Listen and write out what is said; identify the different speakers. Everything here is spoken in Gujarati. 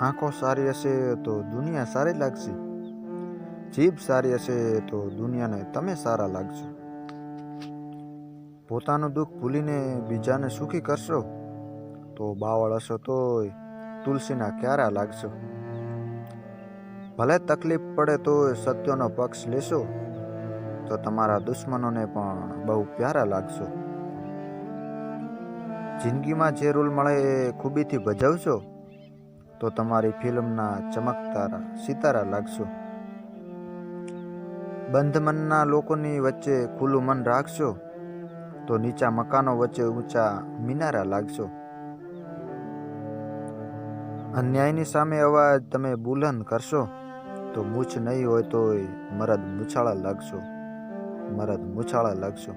Speaker 1: આંખો સારી હશે તો દુનિયા સારી લાગશે. જીભ સારી હશે તો દુનિયાને તમે સારા લાગશો. પોતાનું દુઃખ ભૂલીને બીજાને સુખી કરશો તો બાવળ હશો તોય તુલસીના ક્યારા લાગશો. ભલે તકલીફ પડે તોય સત્યનો પક્ષ લેશો તો તમારા દુશ્મનોને પણ બહુ પ્યારા લાગશો. જિંદગીમાં જે રોલ મળે એ ખૂબીથી ભજવશો. તો તમારી ફિલ્મના ચમકતારા, સિતારા લાગશો. બંધ મનના લોકોની વચ્ચે ખુલ્લું મન રાખશો તો નીચા મકાનો વચ્ચે ઊંચા મિનારા લાગશો. અન્યાયની સામે અવાજ તમે બુલંદ કરશો તો મૂછ નહીં હોય તોય મરદ મૂછાળા લાગશો, મરદ મૂછાળા લાગશો.